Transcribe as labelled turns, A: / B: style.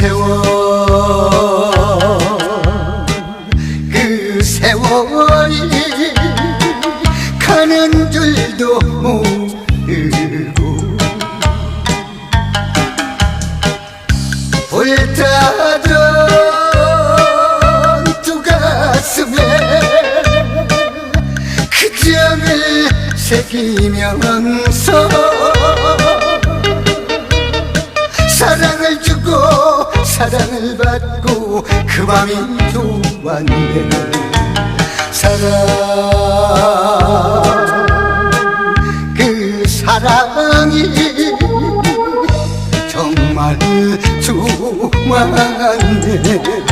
A: 세월 그 세월이 가는 줄도 모르고 불타던 두 가슴에 그 점을 새기면서 사랑을 사랑을 받고 그 맘이 좋았네. 사랑 그 사랑이 정말 좋았네